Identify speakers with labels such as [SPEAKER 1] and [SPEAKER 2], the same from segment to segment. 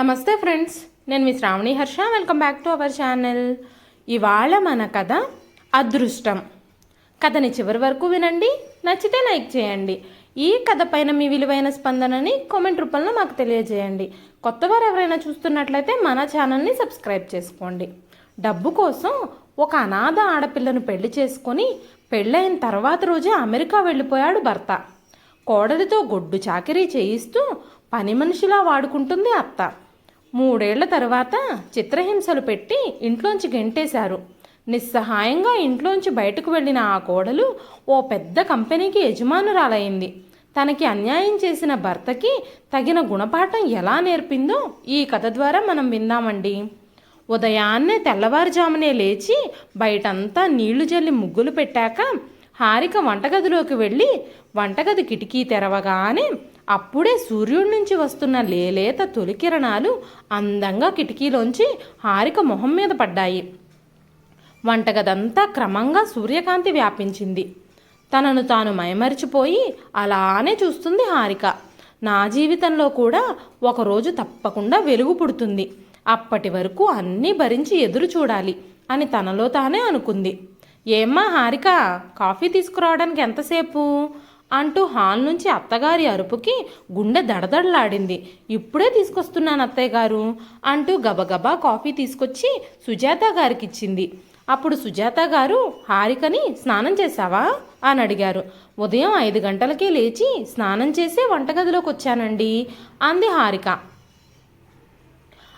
[SPEAKER 1] నమస్తే ఫ్రెండ్స్ నేను మీ Sravani Harsha. Welcome back to our channel ఇవాళ మన కథ అదృష్టం. కథని చివరి వరకు వినండి నచ్చితే లైక్ చేయండి. ఈ కథ పైన మీ విలువైన స్పందనని కామెంట్ రూపంలో మాకు తెలియజేయండి. కొత్తవారు ఎవరైనా చూస్తున్నట్లయితే మన ఛానల్ని సబ్స్క్రైబ్ చేసుకోండి. డబ్బు కోసం ఒక అనాథ ఆడపిల్లను పెళ్ళి చేసుకొని పెళ్ళైన తర్వాత రోజే అమెరికా వెళ్ళిపోయాడు భర్త. కోడలితో గొడ్డు చాకరీ చేయిస్తూ పని మనిషిలా వాడుకుంటుంది అత్త. మూడేళ్ళ తర్వాత చిత్రహింసలు పెట్టి ఇంట్లోంచి గెంటేశారు. నిస్సహాయంగా ఇంట్లోంచి బయటకు వెళ్ళిన ఆ కోడలు ఓ పెద్ద కంపెనీకి యజమానురాలైంది. తనకి అన్యాయం చేసిన భర్తకి తగిన గుణపాఠం ఎలా నేర్పిందో ఈ కథ ద్వారా మనం విందామండి ఉదయాన్నే తెల్లవారుజామునే లేచి బయటంతా నీళ్ళు జల్లి ముగ్గులు పెట్టాక హారిక వంటగదిలోకి వెళ్ళి వంటగది కిటికీ తెరవగానే అప్పుడే సూర్యుడి నుంచి వస్తున్న లేలేత తొలి కిరణాలు అందంగా కిటికీలోంచి హారిక మొహం మీద పడ్డాయి. వంటగదంతా క్రమంగా సూర్యకాంతి వ్యాపించింది. తనను తాను మైమరిచిపోయి అలానే చూస్తుంది హారిక. నా జీవితంలో కూడా ఒకరోజు తప్పకుండా వెలుగు పుడుతుంది. అప్పటి వరకు అన్నీ భరించి ఎదురు చూడాలి అని తనలో తానే అనుకుంది. ఏమ్మా హారిక కాఫీ తీసుకురావడానికి ఎంతసేపు? అంటూ హాల్ నుంచి అత్తగారి అరుపుకి గుండె దడదడలాడింది. ఇప్పుడే తీసుకొస్తున్నాను అత్తయ్య గారు అంటూ గబగబా కాఫీ తీసుకొచ్చి సుజాత గారికి ఇచ్చింది అప్పుడు సుజాత గారు హారికని స్నానం చేశావా? అని అడిగారు. ఉదయం ఐదు గంటలకే లేచి స్నానం చేసే వంటగదిలోకి వచ్చానండి అంది హారిక.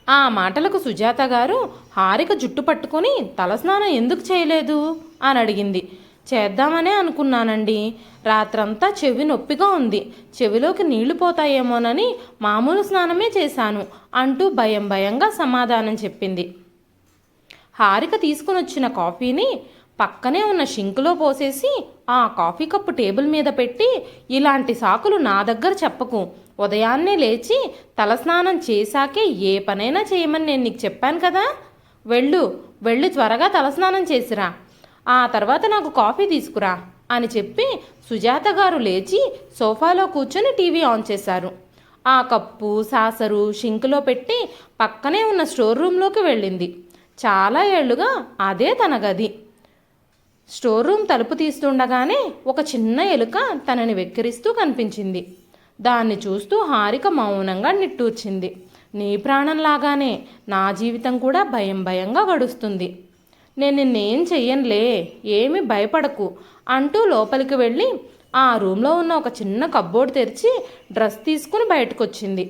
[SPEAKER 1] ఆ మాటలకు సుజాత గారు హారిక జుట్టు పట్టుకొని తలస్నానం ఎందుకు చేయలేదు? అని అడిగింది. చేద్దామనే అనుకున్నానండి. రాత్రంతా చెవి నొప్పిగా ఉంది. చెవిలోకి నీళ్ళు పోతాయేమోనని మామూలు స్నానమే చేశాను అంటూ భయం భయంగా సమాధానం చెప్పింది. హారిక తీసుకునొచ్చిన కాఫీని పక్కనే ఉన్న షింకులో పోసేసి ఆ కాఫీ కప్పు టేబుల్ మీద పెట్టి ఇలాంటి సాకులు నా దగ్గర చెప్పకు. ఉదయాన్నే లేచి తలస్నానం చేశాకే ఏ పనైనా చేయమని నేను నీకు చెప్పాను కదా. వెళ్ళు వెళ్ళి త్వరగా తలస్నానం చేసిరా. ఆ తర్వాత నాకు కాఫీ తీసుకురా అని చెప్పి సుజాత గారు లేచి సోఫాలో కూర్చొని టీవీ ఆన్ చేశారు. ఆ కప్పు సాసరు షింకులో పెట్టి పక్కనే ఉన్న స్టోర్ రూమ్లోకి వెళ్ళింది. చాలా ఏళ్ళుగా అదే తన గది. స్టోర్ రూమ్ తలుపు తీస్తుండగానే ఒక చిన్న ఎలుక తనని వెక్కిరిస్తూ కనిపించింది. దాన్ని చూస్తూ హారిక మౌనంగా నిట్టూర్చింది. నీ ప్రాణంలాగానే నా జీవితం కూడా భయం భయంగా గడుస్తుంది. నేను నిన్నేం చెయ్యనులే ఏమి భయపడకు అంటూ లోపలికి వెళ్ళి ఆ రూమ్లో ఉన్న ఒక చిన్న కబ్బోర్డ్ తెరిచి డ్రెస్ తీసుకుని బయటకు వచ్చింది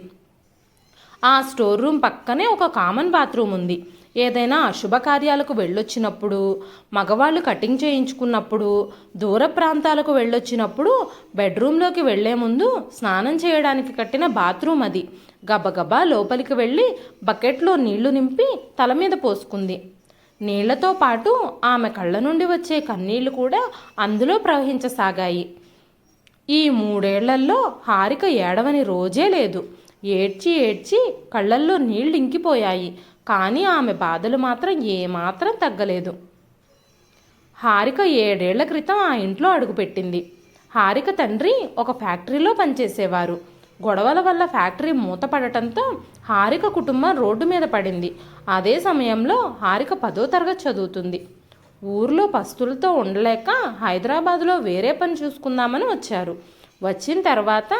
[SPEAKER 1] ఆ స్టోర్ రూమ్ పక్కనే ఒక కామన్ బాత్రూమ్ ఉంది. ఏదైనా అశుభకార్యాలకు వెళ్ళొచ్చినప్పుడు మగవాళ్ళు కటింగ్ చేయించుకున్నప్పుడు దూర ప్రాంతాలకు వెళ్ళొచ్చినప్పుడు బెడ్రూమ్లోకి వెళ్ళే ముందు స్నానం చేయడానికి కట్టిన బాత్రూమ్ అది. గబగబా లోపలికి వెళ్ళి బకెట్లో నీళ్ళు నింపి తల మీద పోసుకుంది. నీళ్ళతో పాటు ఆమె కళ్ళ నుండి వచ్చే కన్నీళ్ళు కూడా అందులో ప్రవహించసాగాయి. ఈ మూడేళ్ళల్లో హారిక ఏడవని రోజే లేదు. ఏడ్చి ఏడ్చి కళ్ళల్లో నీళ్ళు ఇంకిపోయాయి. కానీ ఆమె బాధలు మాత్రం ఏమాత్రం తగ్గలేదు. హారిక ఏడేళ్ళ క్రితం ఆ ఇంట్లో అడుగుపెట్టింది. హారిక తండ్రి ఒక ఫ్యాక్టరీలో పనిచేసేవారు. గొడవల వల్ల ఫ్యాక్టరీ మూతపడటంతో హారిక కుటుంబం రోడ్డు మీద పడింది. అదే సమయంలో హారిక పదో తరగతి చదువుతుంది. ఊర్లో పస్తులతో ఉండలేక హైదరాబాద్లో వేరే పని చూసుకుందామని వచ్చారు. వచ్చిన తర్వాత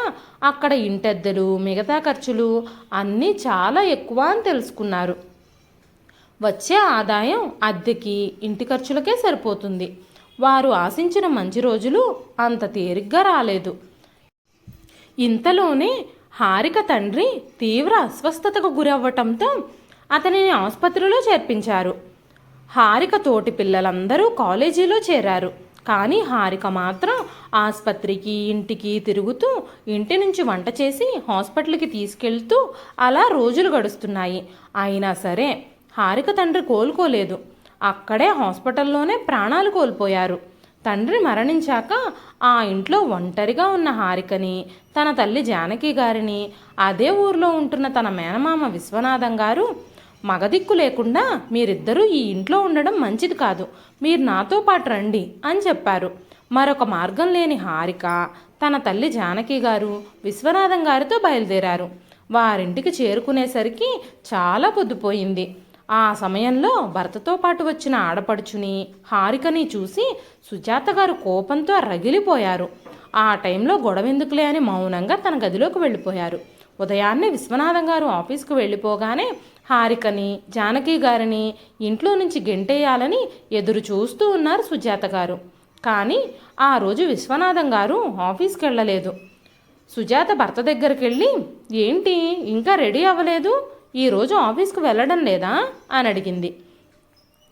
[SPEAKER 1] అక్కడ ఇంటెద్దలు మిగతా ఖర్చులు అన్నీ చాలా ఎక్కువ అని తెలుసుకున్నారు. వచ్చే ఆదాయం అద్దెకి ఇంటి ఖర్చులకే సరిపోతుంది. వారు ఆశించిన మంచి రోజులు అంత తేలిగ్గా రాలేదు. ఇంతలోనే హారిక తండ్రి తీవ్ర అస్వస్థతకు గురవ్వటంతో అతనిని ఆసుపత్రిలో చేర్పించారు. హారిక తోటి పిల్లలందరూ కాలేజీలో చేరారు. కానీ హారిక మాత్రం ఆసుపత్రికి ఇంటికి తిరుగుతూ ఇంటి నుంచి వంట చేసి హాస్పిటల్కి తీసుకెళ్తూ అలా రోజులు గడుస్తున్నాయి. అయినా సరే హారిక తండ్రి కోలుకోలేదు. అక్కడే హాస్పిటల్లోనే ప్రాణాలు కోల్పోయారు. తండ్రి మరణించాక ఆ ఇంట్లో ఒంటరిగా ఉన్న హారికని తన తల్లి జానకి గారిని అదే ఊర్లో ఉంటున్న తన మేనమామ విశ్వనాథం గారు మగదిక్కు లేకుండా మీరిద్దరూ ఈ ఇంట్లో ఉండడం మంచిది కాదు మీరు నాతో పాటు రండి అని చెప్పారు. మరొక మార్గం లేని హారిక తన తల్లి జానకి గారు విశ్వనాథం గారితో బయలుదేరారు. వారింటికి చేరుకునేసరికి చాలా పొద్దుపోయింది. ఆ సమయంలో భర్తతో పాటు వచ్చిన ఆడపడుచుని హారికని చూసి సుజాత గారు కోపంతో రగిలిపోయారు. ఆ టైంలో గొడవ ఎందుకులే అని మౌనంగా తన గదిలోకి వెళ్ళిపోయారు. ఉదయాన్నే విశ్వనాథం గారు ఆఫీస్కు వెళ్ళిపోగానే హారికని జానకి గారిని ఇంట్లో నుంచి గెంటేయాలని ఎదురు చూస్తూ ఉన్నారు సుజాత గారు. కానీ ఆ రోజు విశ్వనాథం గారు ఆఫీస్కి వెళ్ళలేదు సుజాత భర్త దగ్గరికి వెళ్ళి ఏంటి ఇంకా రెడీ అవ్వలేదు? ఈరోజు ఆఫీస్కి వెళ్ళడం లేదా? అని అడిగింది.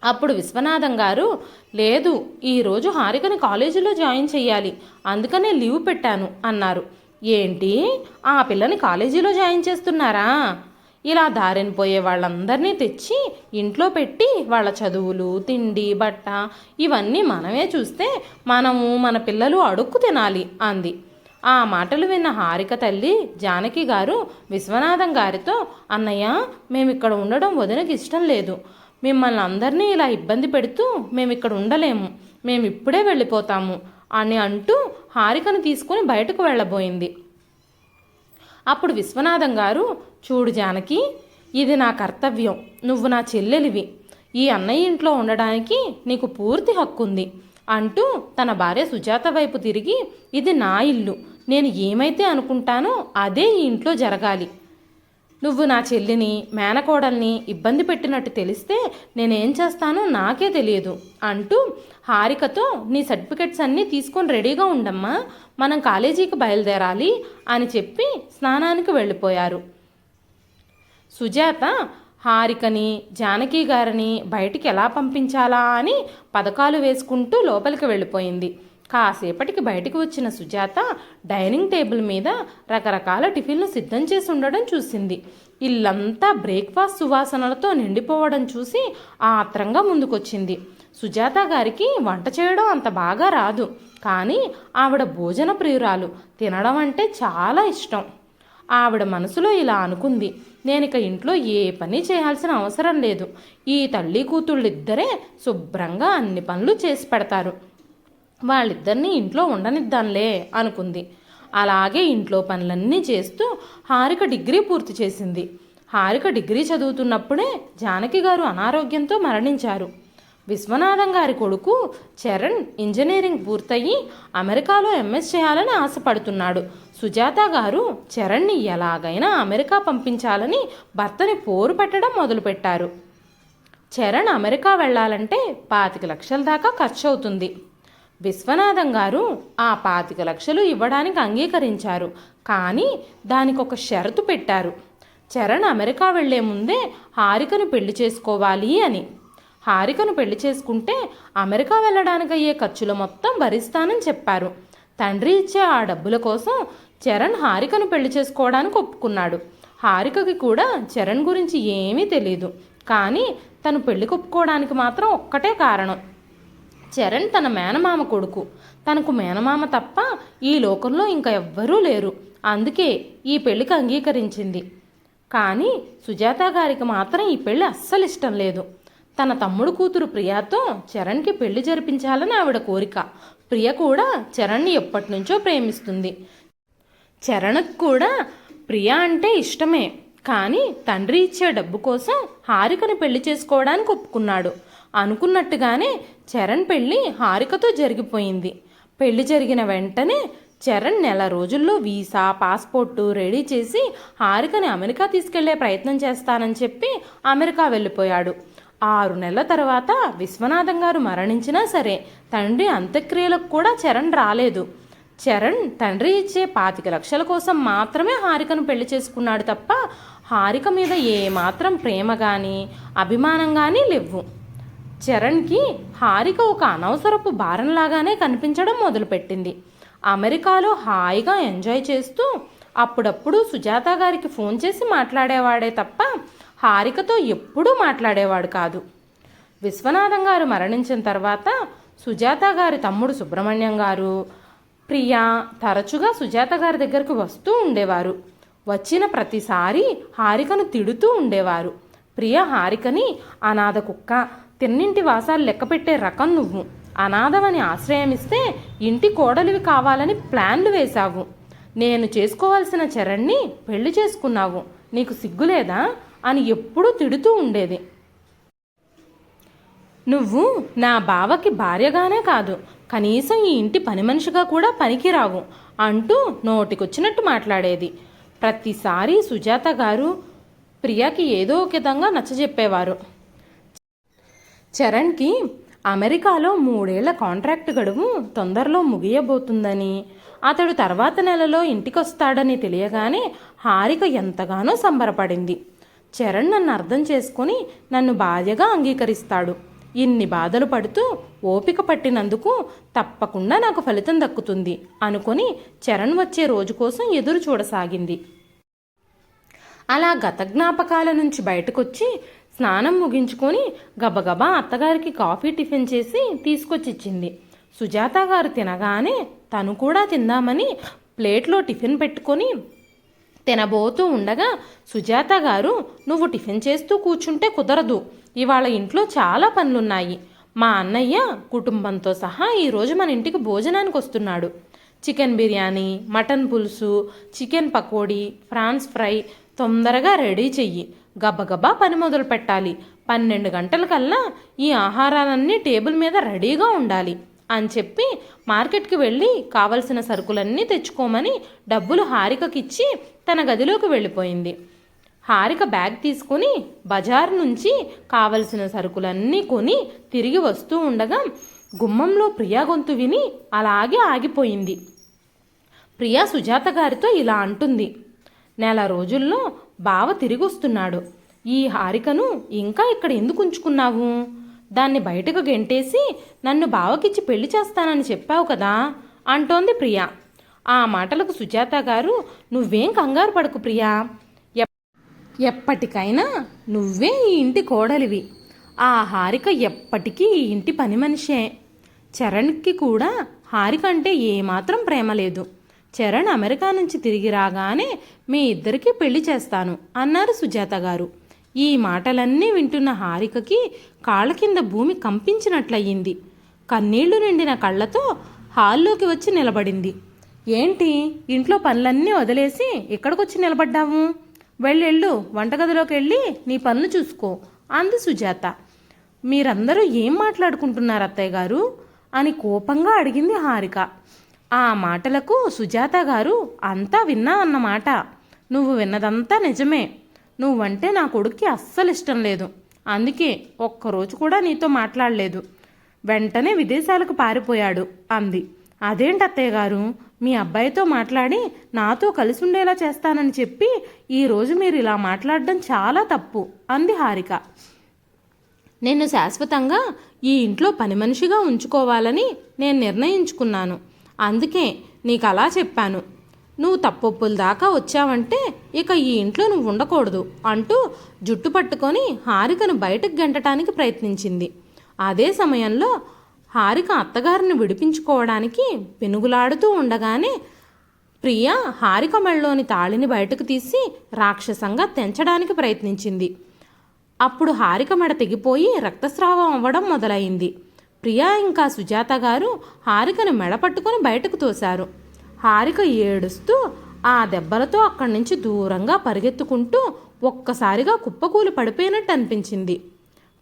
[SPEAKER 1] అప్పుడు విశ్వనాథం గారు లేదు ఈరోజు హారికని కాలేజీలో జాయిన్ చేయాలి అందుకనే లీవ్ పెట్టాను అన్నారు. ఏంటి? ఆ పిల్లని కాలేజీలో జాయిన్ చేస్తున్నారా? ఇలా దారిని పోయే వాళ్ళందరినీ తెచ్చి ఇంట్లో పెట్టి వాళ్ళ చదువులు తిండి బట్ట ఇవన్నీ మనమే చూస్తే మనము మన పిల్లలు అడుక్కు తినాలి అంది. ఆ మాటలు విన్న హారిక తల్లి జానకి గారు విశ్వనాథం గారితో అన్నయ్య మేమిక్కడ ఉండడం వదినకి ఇష్టం లేదు. మిమ్మల్ని అందరినీ ఇలా ఇబ్బంది పెడుతూ మేమిక్కడ ఉండలేము. మేము ఇప్పుడే వెళ్ళిపోతాము అని అంటూ హారికను తీసుకుని బయటకు వెళ్ళబోయింది. అప్పుడు విశ్వనాథం గారు చూడు జానకి ఇది నా కర్తవ్యం. నువ్వు నా చెల్లెలివి. ఈ అన్నయ్య ఇంట్లో ఉండడానికి నీకు పూర్తి హక్కుంది. అంటూ తన భార్య సుజాత వైపు తిరిగి ఇది నా ఇల్లు నేను ఏమైతే అనుకుంటానో అదే ఈ ఇంట్లో జరగాలి. నువ్వు నా చెల్లిని మేనకోడల్ని ఇబ్బంది పెట్టినట్టు తెలిస్తే నేనేం చేస్తానో నాకే తెలియదు అంటూ హారికతో నీ సర్టిఫికెట్స్ అన్నీ తీసుకొని రెడీగా ఉండమ్మా మనం కాలేజీకి బయలుదేరాలి అని చెప్పి స్నానానికి వెళ్ళిపోయారు. సుజాత హారికని జానకి గారిని బయటికి ఎలా పంపించాలా అని పథకాలు వేసుకుంటూ లోపలికి వెళ్ళిపోయింది. కాసేపటికి బయటికి వచ్చిన సుజాత డైనింగ్ టేబుల్ మీద రకరకాల టిఫిన్లు సిద్ధం చేసి ఉండడం చూసింది. ఇల్లంతా బ్రేక్ఫాస్ట్ సువాసనలతో నిండిపోవడం చూసి ఆత్రంగా ముందుకొచ్చింది. సుజాత గారికి వంట చేయడం అంత బాగా రాదు. కానీ ఆవిడ భోజన ప్రియురాలు. తినడం అంటే చాలా ఇష్టం. ఆవిడ మనసులో ఇలా అనుకుంది. నేను ఇక ఇంట్లో ఏ పని చేయాల్సిన అవసరం లేదు. ఈ తల్లి కూతుళ్ళిద్దరే శుభ్రంగా అన్ని పనులు చేసి పెడతారు. వాళ్ళిద్దరినీ ఇంట్లో ఉండనిద్దాంలే అనుకుంది. అలాగే ఇంట్లో పనులన్నీ చేస్తూ హారిక డిగ్రీ పూర్తి చేసింది. హారిక డిగ్రీ చదువుతున్నప్పుడే జానకి గారు అనారోగ్యంతో మరణించారు. విశ్వనాథం గారి కొడుకు చరణ్ ఇంజనీరింగ్ పూర్తయి అమెరికాలో ఎంఎస్ చేయాలని ఆశపడుతున్నాడు. సుజాత గారు చరణ్ని ఎలాగైనా అమెరికా పంపించాలని భర్తని పోరు పెట్టడం మొదలుపెట్టారు. చరణ్ అమెరికా వెళ్ళాలంటే పాతిక లక్షల దాకా ఖర్చు అవుతుంది విశ్వనాథం గారు ఆ పాతిక లక్షలు ఇవ్వడానికి అంగీకరించారు. కానీ దానికి ఒక షరతు పెట్టారు. చరణ్ అమెరికా వెళ్ళే ముందే హారికను పెళ్ళి చేసుకోవాలి అని. హారికను పెళ్ళి చేసుకుంటే అమెరికా వెళ్ళడానికి అయ్యే ఖర్చులు మొత్తం భరిస్తానని చెప్పారు. తండ్రి ఇచ్చే ఆ డబ్బుల కోసం చరణ్ హారికను పెళ్ళి చేసుకోవడానికి ఒప్పుకున్నాడు. హారికకి కూడా చరణ్ గురించి ఏమీ తెలియదు కానీ తను పెళ్ళి కొప్పుకోవడానికి మాత్రం ఒక్కటే కారణం. చరణ్ తన మేనమామ కొడుకు. తనకు మేనమామ తప్ప ఈ లోకంలో ఇంకా ఎవ్వరూ లేరు. అందుకే ఈ పెళ్ళికి అంగీకరించింది. కానీ సుజాత గారికి మాత్రం ఈ పెళ్ళి అస్సలు ఇష్టం లేదు. తన తమ్ముడు కూతురు ప్రియాతో చరణ్కి పెళ్ళి జరిపించాలని ఆవిడ కోరిక. ప్రియ కూడా చరణ్ని ఎప్పటినుంచో ప్రేమిస్తుంది. చరణ్కి కూడా ప్రియ అంటే ఇష్టమే. కానీ తండ్రి ఇచ్చే డబ్బు కోసం హారికను పెళ్ళి చేసుకోవడానికి ఒప్పుకున్నాడు. అనుకున్నట్టుగానే చరణ్ పెళ్ళి హారికతో జరిగిపోయింది. పెళ్ళి జరిగిన వెంటనే చరణ్ నెల రోజుల్లో వీసా పాస్పోర్టు రెడీ చేసి హారికని అమెరికా తీసుకెళ్ళే ప్రయత్నం చేస్తానని చెప్పి అమెరికా వెళ్ళిపోయాడు. ఆరు నెలల తర్వాత విశ్వనాథం గారు మరణించినా సరే తండ్రి అంత్యక్రియలకు కూడా చరణ్ రాలేదు. చరణ్ తండ్రి ఇచ్చే పాతిక లక్షల కోసం మాత్రమే హారికను పెళ్ళి చేసుకున్నాడు తప్ప హారిక మీద ఏమాత్రం ప్రేమ కానీ అభిమానం కానీ లేవు. చరణ్కి హారిక ఒక అనవసరపు భారంలాగానే కనిపించడం మొదలుపెట్టింది. అమెరికాలో హాయిగా ఎంజాయ్ చేస్తూ అప్పుడప్పుడు సుజాత గారికి ఫోన్ చేసి మాట్లాడేవాడే తప్ప హారికతో ఎప్పుడూ మాట్లాడేవాడు కాదు. విశ్వనాథం గారు మరణించిన తర్వాత సుజాత గారి తమ్ముడు సుబ్రహ్మణ్యం గారు ప్రియా తరచుగా సుజాత గారి దగ్గరకు వస్తూ ఉండేవారు. వచ్చిన ప్రతిసారి హారికను తిడుతూ ఉండేవారు. ప్రియ హారికని అనాథ కుక్క తిన్నింటి వాసాలు లెక్కపెట్టే రకం నువ్వు. అనాథమని ఆశ్రయమిస్తే ఇంటి కోడలివి కావాలని ప్లాన్లు వేశావు. నేను చేసుకోవాల్సిన చరణ్ని పెళ్ళి చేసుకున్నావు. నీకు సిగ్గులేదా? అని ఎప్పుడూ తిడుతూ ఉండేది. నువ్వు నా బావకి భార్యగానే కాదు కనీసం ఈ ఇంటి పని మనిషిగా కూడా పనికిరావు అంటూ నోటికొచ్చినట్టు మాట్లాడేది. ప్రతిసారి సుజాత గారు ప్రియాకి ఏదో ఒక విధంగా నచ్చజెప్పేవారు. చరణ్కి అమెరికాలో మూడేళ్ళ కాంట్రాక్ట్ గడువు తొందరలో ముగియబోతుందని అతడు తర్వాత నెలలో ఇంటికొస్తాడని తెలియగానే హారిక ఎంతగానో సంబరపడింది. చరణ్ నన్ను అర్థం చేసుకుని నన్ను భార్యగా అంగీకరిస్తాడు. ఇన్ని బాధలు పడుతూ ఓపిక పట్టినందుకు తప్పకుండా నాకు ఫలితం దక్కుతుంది అనుకొని చరణ్ వచ్చే రోజు కోసం ఎదురు చూడసాగింది. అలా గత జ్ఞాపకాల నుంచి బయటకొచ్చి స్నానం ముగించుకొని గబగబా అత్తగారికి కాఫీ టిఫిన్ చేసి తీసుకొచ్చిచ్చింది. సుజాత గారు తినగానే తను కూడా తిందామని ప్లేట్లో టిఫిన్ పెట్టుకొని తినబోతూ ఉండగా సుజాత గారు నువ్వు టిఫిన్ చేస్తూ కూర్చుంటే కుదరదు. ఇవాళ ఇంట్లో చాలా పనులున్నాయి. మా అన్నయ్య కుటుంబంతో సహా ఈరోజు మన ఇంటికి భోజనానికి వస్తున్నాడు. చికెన్ బిర్యానీ మటన్ పులుసు చికెన్ పకోడీ ఫ్రాన్స్ ఫ్రై తొందరగా రెడీ చెయ్యి. గబగబా పని మొదలు పెట్టాలి పన్నెండు గంటలకల్లా ఈ ఆహారాలన్నీ టేబుల్ మీద రెడీగా ఉండాలి. అని చెప్పి మార్కెట్కి వెళ్ళి కావలసిన సరుకులన్నీ తెచ్చుకోమని డబ్బులు హారికకిచ్చి తన గదిలోకి వెళ్ళిపోయింది. హారిక బ్యాగ్ తీసుకుని బజార్ నుంచి కావలసిన సరుకులన్నీ కొని తిరిగి వస్తూ ఉండగా గుమ్మంలో ప్రియా గొంతు విని అలాగే ఆగిపోయింది. ప్రియా సుజాత గారితో ఇలా అంటుంది. నెల రోజుల్లో బావ తిరిగి వస్తున్నాడు ఈ హారికను ఇంకా ఇక్కడ ఎందుకు ఉంచుకున్నావు? దాన్ని బయటకు గెంటేసి నన్ను బావకిచ్చి పెళ్ళి చేస్తానని చెప్పావు కదా అంటోంది ప్రియా. ఆ మాటలకు సుజాత గారు నువ్వేం కంగారు పడకు ప్రియా. ఎప్పటికైనా నువ్వే ఈ ఇంటి కోడలివి. ఆ హారిక ఎప్పటికీ ఈ ఇంటి పని మనిషే. చరణ్కి కూడా హారిక అంటే ఏమాత్రం ప్రేమ లేదు. చరణ్ అమెరికా నుంచి తిరిగి రాగానే మీ ఇద్దరికీ పెళ్ళి చేస్తాను అన్నారు సుజాత గారు. ఈ మాటలన్నీ వింటున్న హారికకి కాళ్ళ కింద భూమి కంపించినట్లయింది. కన్నీళ్ళు నిండిన కళ్ళతో హాల్లోకి వచ్చి నిలబడింది. ఏంటి? ఇంట్లో పనులన్నీ వదిలేసి ఇక్కడికొచ్చి నిలబడ్డాము వెళ్ళెళ్ళు వంటగదిలోకి వెళ్ళి నీ పనులు చూసుకో అంది సుజాత. మీరందరూ ఏం మాట్లాడుకుంటున్నారు అత్తయ్య గారు? అని కోపంగా అడిగింది హారిక. ఆ మాటలకు సుజాత గారు అంతా విన్నా అన్నమాట. నువ్వు విన్నదంతా నిజమే. నువ్వంటే నా కొడుక్కి అస్సలు ఇష్టం లేదు. అందుకే ఒక్కరోజు కూడా నీతో మాట్లాడలేదు. వెంటనే విదేశాలకు పారిపోయాడు అంది. అదేంటి అత్తయ్య గారు? మీ అబ్బాయితో మాట్లాడి నాతో కలిసి ఉండేలా చేస్తానని చెప్పి ఈరోజు మీరు ఇలా మాట్లాడడం చాలా తప్పు అంది హారిక. నిన్ను శాశ్వతంగా ఈ ఇంట్లో పని మనిషిగా ఉంచుకోవాలని నేను నిర్ణయించుకున్నాను. అందుకే నీకు అలా చెప్పాను. నువ్వు తప్పొప్పుల దాకా వచ్చావంటే ఇక ఈ ఇంట్లో నువ్వు ఉండకూడదు అంటూ జుట్టు పట్టుకొని హారికను బయటకు గెంటటానికి ప్రయత్నించింది. అదే సమయంలో హారిక అత్తగారిని విడిపించుకోవడానికి పెనుగులాడుతూ ఉండగానే ప్రియ హారిక మెళ్ళలోని తాళిని బయటకు తీసి రాక్షసంగా తెంచడానికి ప్రయత్నించింది. అప్పుడు హారిక మెడ తెగిపోయి రక్తస్రావం అవ్వడం మొదలైంది. ప్రియా ఇంకా సుజాత గారు హారికను మెడ పట్టుకొని బయటకు తోశారు. హారిక ఏడుస్తూ ఆ దెబ్బలతో అక్కడి నుంచి దూరంగా పరిగెత్తుకుంటూ ఒక్కసారిగా కుప్పకూలి పడిపోయినట్టు అనిపించింది.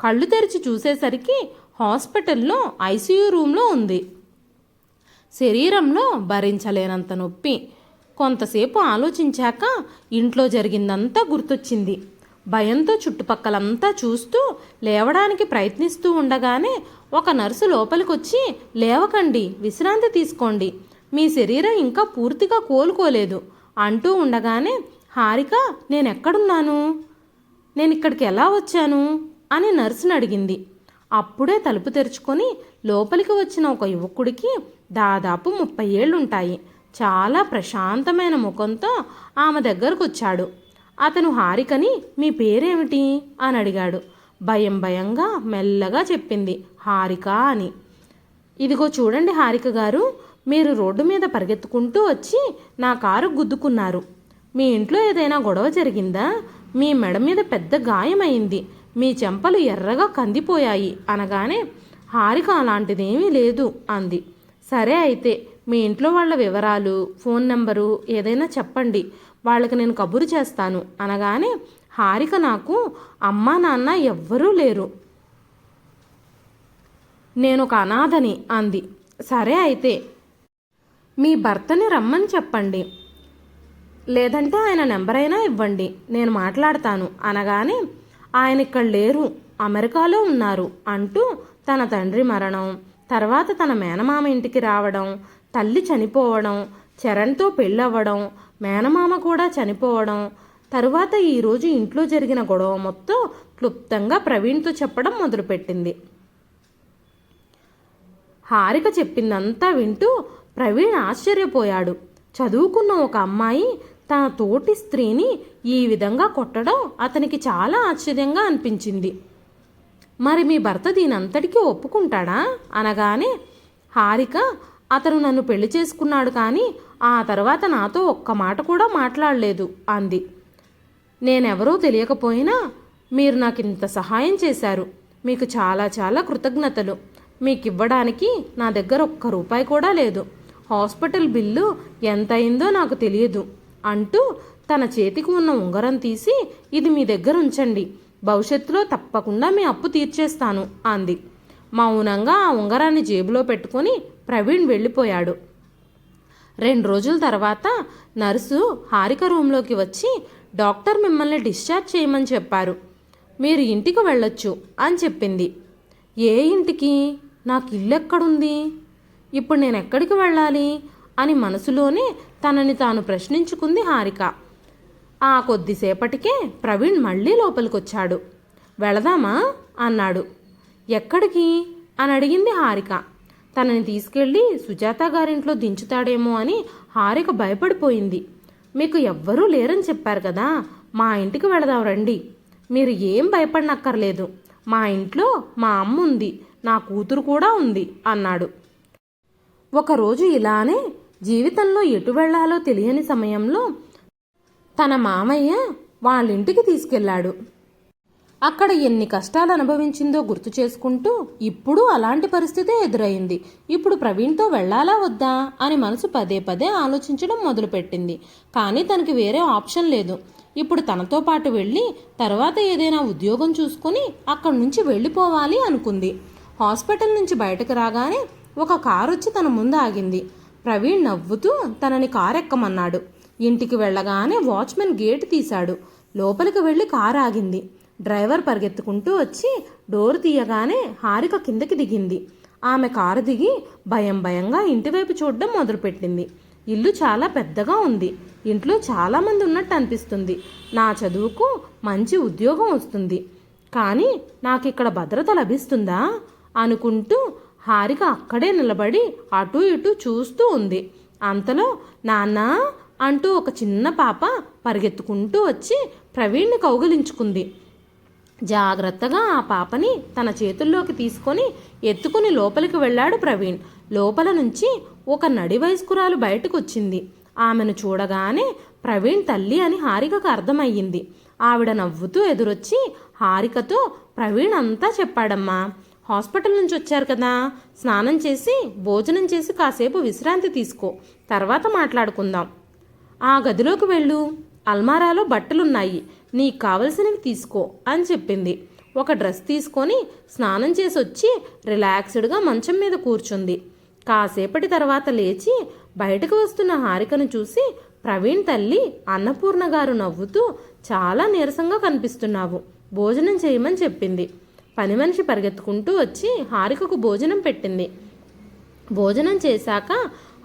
[SPEAKER 1] కళ్ళు తెరిచి చూసేసరికి హాస్పిటల్లో ఐసీయూ రూమ్లో ఉంది. శరీరంలో భరించలేనంత నొప్పి. కొంతసేపు ఆలోచించాక ఇంట్లో జరిగిందంతా గుర్తొచ్చింది. భయంతో చుట్టుపక్కలంతా చూస్తూ లేవడానికి ప్రయత్నిస్తూ ఉండగానే ఒక నర్సు లోపలికొచ్చి లేవకండి విశ్రాంతి తీసుకోండి. మీ శరీరం ఇంకా పూర్తిగా కోలుకోలేదు. అంటూ ఉండగానే హారిక నేనెక్కడున్నాను? నేను ఇక్కడికి ఎలా వచ్చాను? అని నర్సుని అడిగింది. అప్పుడే తలుపు తెరుచుకొని లోపలికి వచ్చిన ఒక యువకుడికి దాదాపు ముప్పై ఏళ్ళుంటాయి. చాలా ప్రశాంతమైన ముఖంతో ఆమె దగ్గరకు వచ్చాడు అతను హారికని మీ పేరేమిటి? అని అడిగాడు. భయం భయంగా మెల్లగా చెప్పింది హారిక అని. ఇదిగో చూడండి హారిక గారు మీరు రోడ్డు మీద పరిగెత్తుకుంటూ వచ్చి నా కారు గుద్దుకున్నారు. మీ ఇంట్లో ఏదైనా గొడవ జరిగిందా? మీ మెడ మీద పెద్ద గాయమైంది. మీ చెంపలు ఎర్రగా కందిపోయాయి. అనగానే హారిక అలాంటిదేమీ లేదు అంది. సరే అయితే మీ ఇంట్లో వాళ్ళ వివరాలు ఫోన్ నెంబరు ఏదైనా చెప్పండి. వాళ్ళకి నేను కబురు చేస్తాను. అనగానే హారిక నాకు అమ్మా నాన్న ఎవ్వరూ లేరు. నేను ఒక అనాథని అంది. సరే అయితే మీ భర్తని రమ్మని చెప్పండి. లేదంటే ఆయన నెంబర్ అయినా ఇవ్వండి. నేను మాట్లాడతాను. అనగానే ఆయన ఇక్కడ లేరు. అమెరికాలో ఉన్నారు అంటూ తన తండ్రి మరణం తర్వాత తన మేనమామ ఇంటికి రావడం తల్లి చనిపోవడం చరణ్తో పెళ్ళవ్వడం మేనమామ కూడా చనిపోవడం తరువాత ఈరోజు ఇంట్లో జరిగిన గొడవ మొత్తం క్లుప్తంగా ప్రవీణ్తో చెప్పడం మొదలుపెట్టింది. హారిక చెప్పిందంతా వింటూ ప్రవీణ్ ఆశ్చర్యపోయాడు. చదువుకున్న ఒక అమ్మాయి తన తోటి స్త్రీని ఈ విధంగా కొట్టడం అతనికి చాలా ఆశ్చర్యంగా అనిపించింది. మరి మీ భర్త దీనంతటికీ ఒప్పుకుంటాడా? అనగానే హారిక అతను నన్ను పెళ్ళి చేసుకున్నాడు కానీ ఆ తర్వాత నాతో ఒక్క మాట కూడా మాట్లాడలేదు అంది. నేనెవరో తెలియకపోయినా మీరు నాకు ఇంత సహాయం చేశారు. మీకు చాలా చాలా కృతజ్ఞతలు. మీకు ఇవ్వడానికి నా దగ్గర ఒక్క రూపాయి కూడా లేదు. హాస్పిటల్ బిల్లు ఎంత అయిందో నాకు తెలియదు అంటూ తన చేతికి ఉన్న ఉంగరం తీసి ఇది మీ దగ్గర ఉంచండి. భవిష్యత్తులో తప్పకుండా మీ అప్పు తీర్చేస్తాను అంది. మౌనంగా ఆ ఉంగరాన్ని జేబులో పెట్టుకొని ప్రవీణ్ వెళ్ళిపోయాడు. రెండు రోజుల తర్వాత నర్సు హారిక రూంలోకి వచ్చి డాక్టర్ మిమ్మల్ని డిశ్చార్జ్ చేయమని చెప్పారు. మీరు ఇంటికి వెళ్ళొచ్చు అని చెప్పింది. ఏ ఇంటికి? నాకు ఇల్లు ఎక్కడుంది ఇప్పుడు నేను ఎక్కడికి వెళ్ళాలి? అని మనసులోనే తనని తాను ప్రశ్నించుకుంది హారిక. ఆ కొద్దిసేపటికే ప్రవీణ్ మళ్ళీ లోపలికొచ్చాడు. వెళదామా? అన్నాడు. ఎక్కడికి? అని అడిగింది హారిక. తనని తీసుకెళ్ళి సుజాత గారింట్లో దించుతాడేమో అని హారిక భయపడిపోయింది. మీకు ఎవ్వరూ లేరని చెప్పారు కదా మా ఇంటికి వెళదాం రండి. మీరు ఏం భయపడనక్కర్లేదు. మా ఇంట్లో మా అమ్మ ఉంది నా కూతురు కూడా ఉంది అన్నాడు. ఒకరోజు ఇలానే జీవితంలో ఎటు వెళ్ళాలో తెలియని సమయంలో తన మామయ్య వాళ్ళింటికి తీసుకెళ్ళాడు. అక్కడ ఎన్ని కష్టాలు అనుభవించిందో గుర్తు చేసుకుంటూ ఇప్పుడు అలాంటి పరిస్థితే ఎదురైంది. ఇప్పుడు ప్రవీణ్తో వెళ్ళాలా వద్దా అని మనసు పదే పదే ఆలోచించడం మొదలుపెట్టింది. కానీ తనకి వేరే ఆప్షన్ లేదు. ఇప్పుడు తనతో పాటు వెళ్ళి తర్వాత ఏదైనా ఉద్యోగం చూసుకొని అక్కడి నుంచి వెళ్ళిపోవాలి అనుకుంది. హాస్పిటల్ నుంచి బయటకు రాగానే ఒక కారు వచ్చి తన ముందు ఆగింది ప్రవీణ్ నవ్వుతూ తనని కారు ఎక్కమన్నాడు ఇంటికి వెళ్ళగానే వాచ్మెన్ గేట్ తీశాడు. లోపలికి వెళ్ళి కారు ఆగింది డ్రైవర్ పరిగెత్తుకుంటూ వచ్చి డోర్ తీయగానే హారిక కిందకి దిగింది. ఆమె కారు దిగి భయం భయంగా ఇంటివైపు చూడడం మొదలుపెట్టింది. ఇల్లు చాలా పెద్దగా ఉంది. ఇంట్లో చాలామంది ఉన్నట్టు అనిపిస్తుంది. నా చదువుకు మంచి ఉద్యోగం వస్తుంది. కానీ నాకు ఇక్కడ భద్రత లభిస్తుందా? అనుకుంటూ హారిక అక్కడే నిలబడి అటు ఇటు చూస్తూ ఉంది. అంతలో నాన్న అంటూ ఒక చిన్న పాప పరిగెత్తుకుంటూ వచ్చి ప్రవీణ్ని కౌగిలించుకుంది. జాగ్రత్తగా ఆ పాపని తన చేతుల్లోకి తీసుకొని ఎత్తుకుని లోపలికి వెళ్ళాడు ప్రవీణ్. లోపల నుంచి ఒక నడి వయస్కురాలు బయటకు వచ్చింది ఆమెను చూడగానే ప్రవీణ్ తల్లి అని హారికకు అర్థమయ్యింది. ఆవిడ నవ్వుతూ ఎదురొచ్చి హారికతో ప్రవీణ్ అంతా చెప్పాడమ్మా. హాస్పిటల్ నుంచి వచ్చారు కదా. స్నానం చేసి భోజనం చేసి కాసేపు విశ్రాంతి తీసుకో. తర్వాత మాట్లాడుకుందాం. ఆ గదిలోకి వెళ్ళు. అల్మారాలో బట్టలున్నాయి. నీకు కావలసినవి తీసుకో అని చెప్పింది. ఒక డ్రెస్ తీసుకొని స్నానం చేసి వచ్చి రిలాక్స్డ్గా మంచం మీద కూర్చుంది. కాసేపటి తర్వాత లేచి బయటకు వస్తున్న హారికను చూసి ప్రవీణ్ తల్లి అన్నపూర్ణ గారు నవ్వుతూ చాలా నీరసంగా కనిపిస్తున్నావు. భోజనం చేయమని చెప్పింది. పని మనిషి పరిగెత్తుకుంటూ వచ్చి హారికకు భోజనం పెట్టింది. భోజనం చేశాక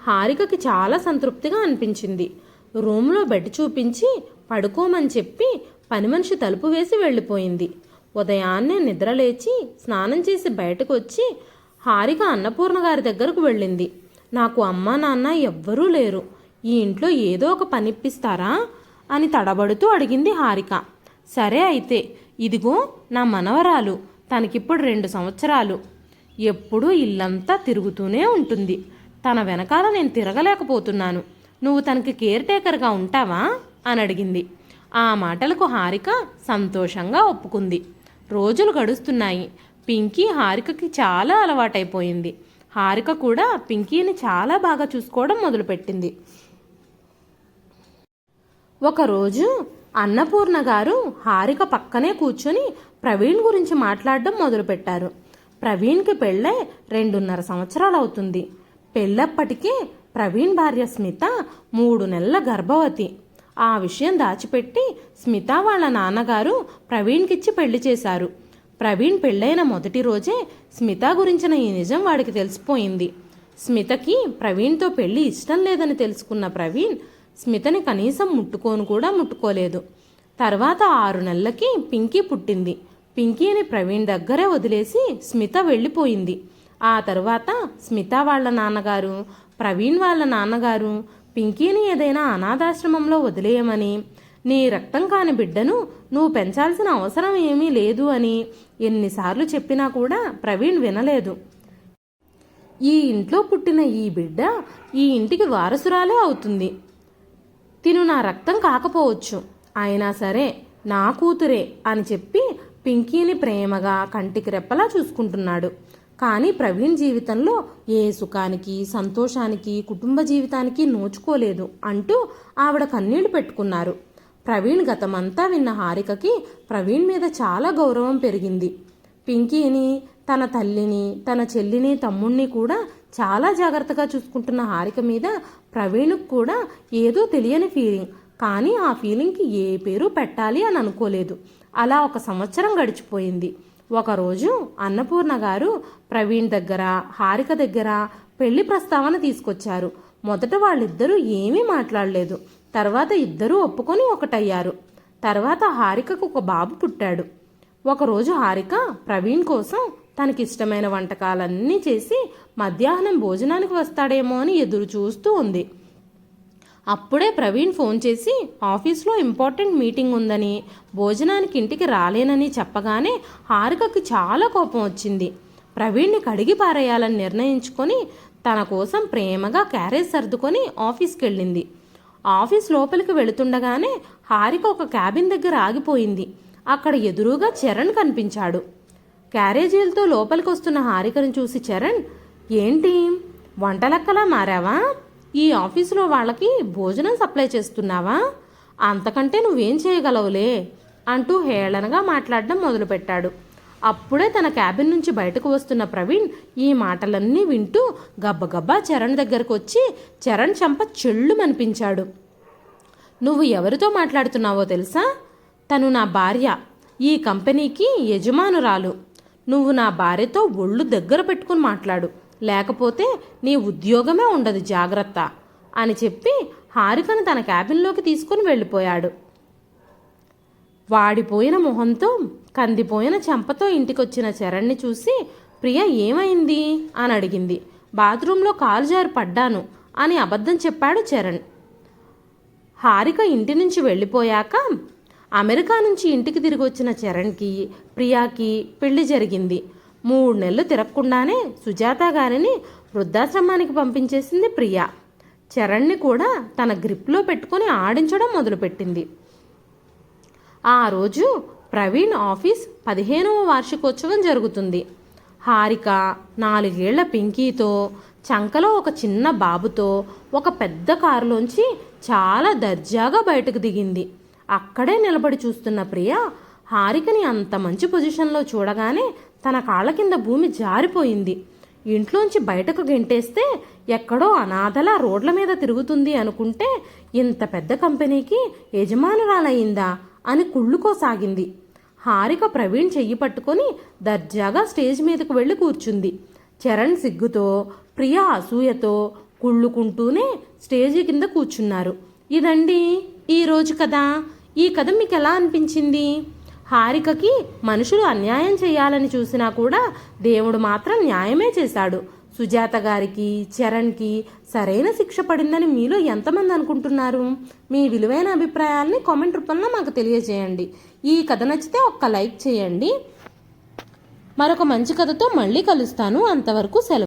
[SPEAKER 1] హారికకి చాలా సంతృప్తిగా అనిపించింది. రూమ్లో బెడ్ చూపించి పడుకోమని చెప్పి పని మనిషి తలుపు వేసి వెళ్ళిపోయింది. ఉదయాన్నే నిద్రలేచి స్నానం చేసి బయటకు వచ్చి హారిక అన్నపూర్ణ గారి దగ్గరకు వెళ్ళింది. నాకు అమ్మ నాన్న ఎవ్వరూ లేరు. ఈ ఇంట్లో ఏదో ఒక పనిప్పిస్తారా అని తడబడుతూ అడిగింది హారిక. సరే అయితే ఇదిగో నా మనవరాలు. తనకిప్పుడు రెండు సంవత్సరాలు. ఎప్పుడూ ఇల్లంతా తిరుగుతూనే ఉంటుంది. తన వెనకాల నేను తిరగలేకపోతున్నాను. నువ్వు తనకి కేర్ టేకర్గా ఉంటావా? అని అడిగింది. ఆ మాటలకు హారిక సంతోషంగా ఒప్పుకుంది. రోజులు గడుస్తున్నాయి. పింకీ హారికకి చాలా అలవాటైపోయింది. హారిక కూడా పింకీని చాలా బాగా చూసుకోవడం మొదలుపెట్టింది. ఒకరోజు అన్నపూర్ణ గారు హారిక పక్కనే కూర్చొని ప్రవీణ్ గురించి మాట్లాడడం మొదలుపెట్టారు. ప్రవీణ్కి పెళ్ళై రెండున్నర సంవత్సరాలు అవుతుంది పెళ్ళప్పటికే ప్రవీణ్ భార్య స్మిత మూడు నెలల గర్భవతి. ఆ విషయం దాచిపెట్టి స్మిత వాళ్ళ నాన్నగారు ప్రవీణ్కిచ్చి పెళ్ళి చేశారు. ప్రవీణ్ పెళ్ళైన మొదటి రోజే స్మిత గురించిన ఈ నిజం వాడికి తెలిసిపోయింది. స్మితకి ప్రవీణ్తో పెళ్ళి ఇష్టం లేదని తెలుసుకున్న ప్రవీణ్ స్మితని కనీసం ముట్టుకోను కూడా ముట్టుకోలేదు. తర్వాత ఆరు నెలలకి పింకీ పుట్టింది. పింకీని ప్రవీణ్ దగ్గరే వదిలేసి స్మిత వెళ్ళిపోయింది. ఆ తర్వాత స్మిత వాళ్ళ నాన్నగారు ప్రవీణ్ వాళ్ళ నాన్నగారు పింకీని ఏదైనా అనాథాశ్రమంలో వదిలేయమని నీ రక్తం కాని బిడ్డను నువ్వు పెంచాల్సిన అవసరం ఏమీ లేదు అని ఎన్నిసార్లు చెప్పినా కూడా ప్రవీణ్ వినలేదు. ఈ ఇంట్లో పుట్టిన ఈ బిడ్డ ఈ ఇంటికి వారసురాలే అవుతుంది. తిను నా రక్తం కాకపోవచ్చు. అయినా సరే నా కూతురే అని చెప్పి పింకీని ప్రేమగా కంటికి రెప్పలా చూసుకుంటున్నాడు. కానీ ప్రవీణ్ జీవితంలో ఏ సుఖానికి సంతోషానికి కుటుంబ జీవితానికి నోచుకోలేదు అంటూ ఆవిడ కన్నీళ్ళు పెట్టుకున్నారు. ప్రవీణ్ గతమంతా విన్న హారికకి ప్రవీణ్ మీద చాలా గౌరవం పెరిగింది. పింకీని తన తల్లిని తన చెల్లిని తమ్ముణ్ణి కూడా చాలా జాగ్రత్తగా చూసుకుంటున్న హారిక మీద ప్రవీణ్కు కూడా ఏదో తెలియని ఫీలింగ్ కానీ ఆ ఫీలింగ్కి ఏ పేరు పెట్టాలి అని అనుకోలేదు. అలా ఒక సంవత్సరం గడిచిపోయింది. ఒకరోజు అన్నపూర్ణ గారు ప్రవీణ్ దగ్గర హారిక దగ్గర పెళ్ళి ప్రస్తావన తీసుకొచ్చారు. మొదట వాళ్ళిద్దరూ ఏమీ మాట్లాడలేదు. తర్వాత ఇద్దరూ ఒప్పుకొని ఒకటయ్యారు. తర్వాత హారికకు ఒక బాబు పుట్టాడు. ఒకరోజు హారిక ప్రవీణ్ కోసం తనకిష్టమైన వంటకాలన్నీ చేసి మధ్యాహ్నం భోజనానికి వస్తాడేమో అని ఎదురు చూస్తూ ఉంది. అప్పుడే ప్రవీణ్ ఫోన్ చేసి ఆఫీస్లో ఇంపార్టెంట్ మీటింగ్ ఉందని భోజనానికి ఇంటికి రాలేనని చెప్పగానే హారికకి చాలా కోపం వచ్చింది. ప్రవీణ్ని కడిగి పారేయాలని నిర్ణయించుకొని తన కోసం ప్రేమగా క్యారేజ్ సర్దుకొని ఆఫీస్కి వెళ్ళింది ఆఫీస్ లోపలికి వెళుతుండగానే హారిక ఒక క్యాబిన్ దగ్గర ఆగిపోయింది. అక్కడ ఎదురుగా చరణ్ కనిపించాడు. క్యారేజీలతో లోపలికి వస్తున్న హారికను చూసి చరణ్ ఏంటి? వంటలక్కలా మారావా? ఈ ఆఫీసులో వాళ్ళకి భోజనం సప్లై చేస్తున్నావా? అంతకంటే నువ్వేం చేయగలవులే? అంటూ హేళనగా మాట్లాడడం మొదలుపెట్టాడు. అప్పుడే తన క్యాబిన్ నుంచి బయటకు వస్తున్న ప్రవీణ్ ఈ మాటలన్నీ వింటూ గబ్బగబ్బా చరణ్ దగ్గరకు వచ్చి చరణ్ చంప చెళ్ళు మనిపించాడు నువ్వు ఎవరితో మాట్లాడుతున్నావో తెలుసా? తను నా భార్య. ఈ కంపెనీకి యజమానురాలు. నువ్వు నా భార్యతో ఒళ్ళు దగ్గర పెట్టుకుని మాట్లాడు. లేకపోతే నీ ఉద్యోగమే ఉండదు జాగ్రత్త అని చెప్పి హారికను తన క్యాబిన్లోకి తీసుకుని వెళ్ళిపోయాడు. వాడిపోయిన మొహంతో కందిపోయిన చెంపతో ఇంటికొచ్చిన చరణ్ని చూసి ప్రియ ఏమైంది? అని అడిగింది. బాత్రూంలో కాలు జారి పడ్డాను అని అబద్ధం చెప్పాడు చరణ్ హారిక ఇంటి నుంచి వెళ్ళిపోయాక అమెరికా నుంచి ఇంటికి తిరిగి వచ్చిన చరణ్కి ప్రియాకి పెళ్ళి జరిగింది. మూడు నెలలు తిరగకుండానే సుజాత గారిని వృద్ధాశ్రమానికి పంపించేసింది ప్రియా. చరణ్ని కూడా తన గ్రిప్లో పెట్టుకుని ఆడించడం మొదలుపెట్టింది. ఆ రోజు ప్రవీణ్ ఆఫీస్ పదిహేనవ వార్షికోత్సవం జరుగుతుంది. హారిక నాలుగేళ్ళ పింకీతో చంకలో ఒక చిన్న బాబుతో ఒక పెద్ద కారులోంచి చాలా దర్జాగా బయటకు దిగింది. అక్కడే నిలబడి చూస్తున్న ప్రియ హారికని అంత మంచి పొజిషన్లో చూడగానే తన కాళ్ళ కింద భూమి జారిపోయింది. ఇంట్లోంచి బయటకు గెంటేస్తే ఎక్కడో అనాథలా రోడ్ల మీద తిరుగుతుంది అనుకుంటే ఇంత పెద్ద కంపెనీకి యజమానురాలయ్యిందా అని కుళ్ళుకోసాగింది. హారిక ప్రవీణ్ చెయ్యి పట్టుకొని దర్జాగా స్టేజ్ మీదకు వెళ్ళి కూర్చుంది. చరణ్ సిగ్గుతో ప్రియ అసూయతో కుళ్ళుకుంటూనే స్టేజి కింద కూర్చున్నారు. ఇదండి ఈరోజు కదా? ఈ కథ మీకు ఎలా అనిపించింది? హారికకి మనుషులు అన్యాయం చేయాలని చూసినా కూడా దేవుడు మాత్రం న్యాయమే చేశాడు. సుజాత గారికి చరణ్కి సరైన శిక్ష పడిందని మీలో ఎంతమంది అనుకుంటున్నారు? మీ విలువైన అభిప్రాయాల్ని కామెంట్ రూపంలో మాకు తెలియజేయండి. ఈ కథ నచ్చితే ఒక్క లైక్ చేయండి. మరొక మంచి కథతో మళ్ళీ కలుస్తాను. అంతవరకు సెలవు.